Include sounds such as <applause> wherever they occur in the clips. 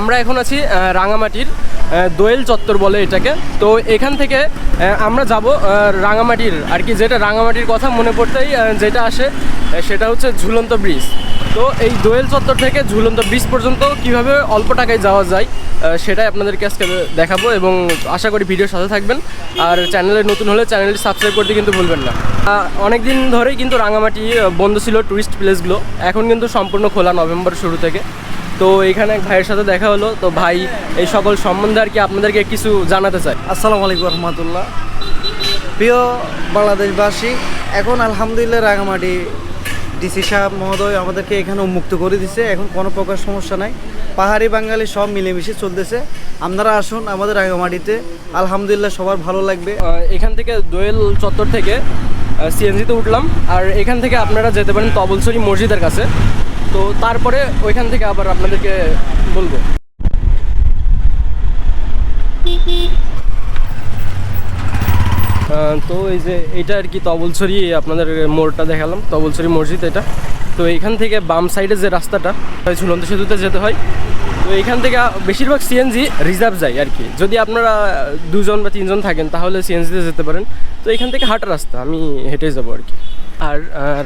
আমরা এখন আছি রাঙামাটির দোয়েল চত্বর বলে এটাকে। তো এখান থেকে আমরা যাব রাঙামাটির। আর কি যেটা রাঙামাটির কথা মনে পড়তেই যেটা আসে সেটা হচ্ছে ঝুলন্ত ব্রিজ তো এই দোয়েল চত্বর থেকে ঝুলন্ত ব্রিজ পর্যন্ত কীভাবে অল্প টাকায় যাওয়া যায় সেটাই আপনাদেরকে আজকে দেখাবো এবং আশা করি ভিডিওর সাথে থাকবেন। আর চ্যানেলে নতুন হলে চ্যানেলটি সাবস্ক্রাইব করতে কিন্তু ভুলবেন না। অনেক দিন ধরেই কিন্তু রাঙামাটি বন্ধ ছিল টুরিস্ট প্লেসগুলো এখন কিন্তু সম্পূর্ণ খোলা নভেম্বর শুরু থেকে। তো এখানে এক ভাইয়ের সাথে দেখা হলো। তো ভাই এই সকল সম্বন্ধে আর কি আপনাদেরকে কিছু জানাতে চাই? আসসালামু আলাইকুম রহমতুল্লাহ। প্রিয় বাংলাদেশবাসী এখন আলহামদুলিল্লাহ রাঙামাটি ডিসি সাহেব মহোদয় আমাদেরকে এখানে উন্মুক্ত করে দিছে। এখন কোনো প্রকার সমস্যা নাই। পাহাড়ি বাঙালি সব মিলেমিশে চলতেছে। আপনারা আসুন আমাদের রাঙামাটিতে। আলহামদুলিল্লাহ সবার ভালো লাগবে। এখান থেকে দোয়েল চত্বর থেকে সিএনজিতে উঠলাম। আর এখান থেকে আপনারা যেতে পারেন তবলসরি মসজিদের কাছে। তো তারপরে ওইখান থেকে আবার আপনাদেরকে বলব। তো এই যে এটা আর কি তবলছড়ি আপনাদের মোড়টা দেখালাম, তবলছড়ি মসজিদ এটা। তো এইখান থেকে বাম সাইডে যে রাস্তাটা ঝুলন্ত সেতুতে যেতে হয়। তো এইখান থেকে বেশিরভাগ সিএনজি রিজার্ভ যায় আর কি। যদি আপনারা দুজন বা তিনজন থাকেন, তাহলে সিএনজিতে যেতে পারেন। তো এখান থেকে হাঁটা রাস্তা, আমি হেঁটে যাব আর কি। আর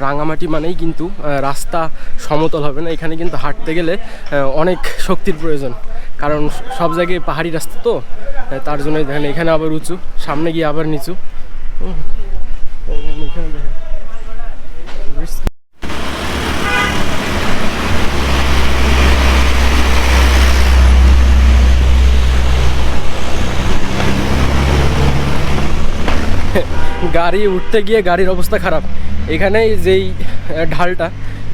রাঙামাটি মানেই কিন্তু রাস্তা সমতল হবে না। এখানে কিন্তু হাঁটতে গেলে অনেক শক্তির প্রয়োজন। কারণ সব জায়গায় পাহাড়ি রাস্তা তো তার জন্য দেখেন এখানে আবার উঁচু, সামনে গিয়ে আবার নিচু। গাড়ি উঠতে গিয়ে গাড়ির অবস্থা খারাপ। এখানে যেই ঢালটা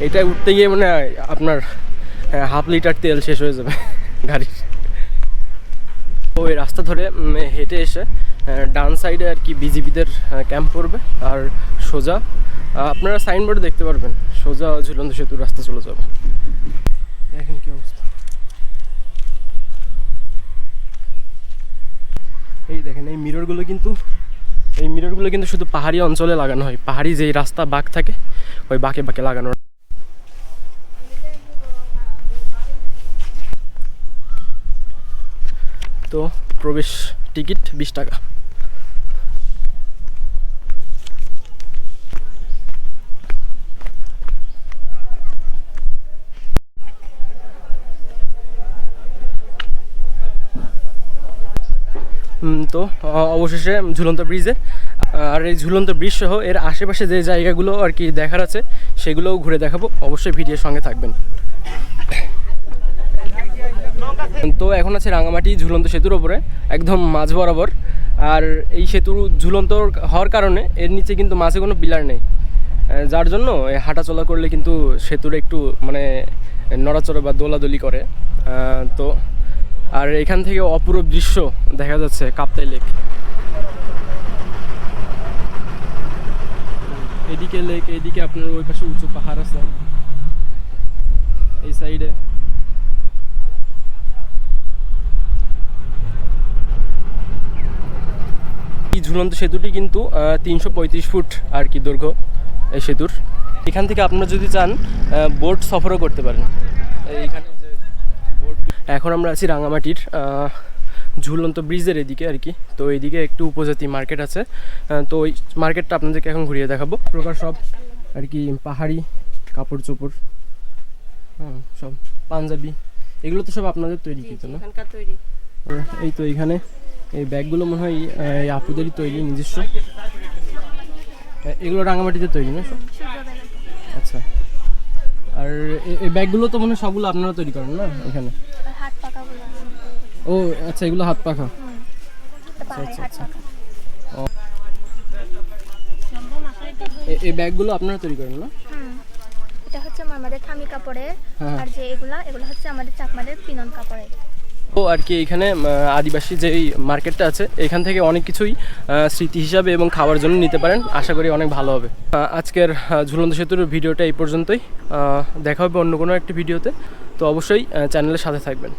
এটা উঠতে গিয়ে মানে আপনার হাফ লিটার তেল শেষ হয়ে যাবে <laughs> গাড়ির। এই রাস্তা ধরে হেঁটে এসে ডান সাইডে আর কি বিজিবিদের ক্যাম্প পড়বে আর সোজা আপনারা সাইনবোর্ডে দেখতে পারবেন, সোজা ঝুলন্ত সেতুর রাস্তা চলে যাবে। দেখেন কি অবস্থা। এই দেখেন, এই মিররগুলো কিন্তু মিররগুলো কিন্তু শুধু পাহাড়ি অঞ্চলে লাগানো হয়। পাহাড়ি যেই রাস্তা বাঁক থাকে, ওই বাঁকে বাঁকে লাগানো তো প্রবেশ টিকিট বিশ টাকা। তো অবশেষে ঝুলন্ত ব্রিজে আর এই ঝুলন্ত ব্রিজ সহ এর আশেপাশে যে জায়গাগুলো আর কি দেখার আছে, সেগুলোও ঘুরে দেখাবো। অবশ্যই ভিডিওর সঙ্গে থাকবেন। তো এখন আছে রাঙামাটি ঝুলন্ত সেতুর ওপরে, একদম মাঝ বরাবর। আর এই সেতুর ঝুলন্ত হওয়ার কারণে এর নিচে কিন্তু মাঝে কোনো পিলার নেই। যার জন্য এই হাঁটাচলা করলে কিন্তু সেতুর একটু মানে নড়াচড়া বা দোলাদলি করে। তো আর এখান থেকে অপূরূপ দৃশ্য দেখা যাচ্ছে কাপ্তাই লেক। এদিকে লেক এদিকে আপনার ওই পাশে উঁচু পাহাড় আছে। এই সাইডে এই ঝুলন্ত সেতুটি কিন্তু তিনশো পঁয়ত্রিশ ফুট আর কি দৈর্ঘ্য এই সেতুর। এখান থেকে আপনারা যদি চান বোট সফরও করতে পারেন। এইখানে যে বোট এখন আমরা আছি রাঙামাটির ঝুলন্ত ব্রিজের এদিকে আর কি। তো এইদিকে একটু উপজাতি মার্কেট আছে। তো ওই মার্কেটটা আপনাদেরকে এখন ঘুরিয়ে দেখাবো। প্রকার সব আর কি পাহাড়ি কাপড় চোপড় হ্যাঁ সব পাঞ্জাবি এগুলো তো সব আপনাদের তৈরি কিন্তু না? এই তো এইখানে এই ব্যাগগুলো মনে হয় এই আপুদেরই তৈরি নিজস্ব। এগুলো রাঙামাটিতে তৈরি না সব? আচ্ছা। আর এই ব্যাগগুলো তো মনে হয় সবগুলো আপনারা তৈরি করেন না এখানে? ও আচ্ছা এগুলো হাত পাখা। আচ্ছা, আচ্ছা। পাকা এই ব্যাগগুলো আপনারা তৈরি করেন না? এটা হচ্ছে আমাদের থামি কাপড়ের হ্যাঁ। আর যে এগুলা এগুলো হচ্ছে আমাদের চাকমাদের পিনন কাপড়ের। তো আর কি এখানে আদিবাসী যে মার্কেটটা আছে এখান থেকে অনেক কিছুই স্মৃতি হিসাবে এবং খাওয়ার জন্য নিতে পারেন। আশা করি অনেক ভালো হবে। আজকের ঝুলন্ত সেতুর ভিডিওটা এই পর্যন্তই। দেখা হবে অন্য কোনো একটি ভিডিওতে। তো অবশ্যই চ্যানেলের সাথে থাকবেন।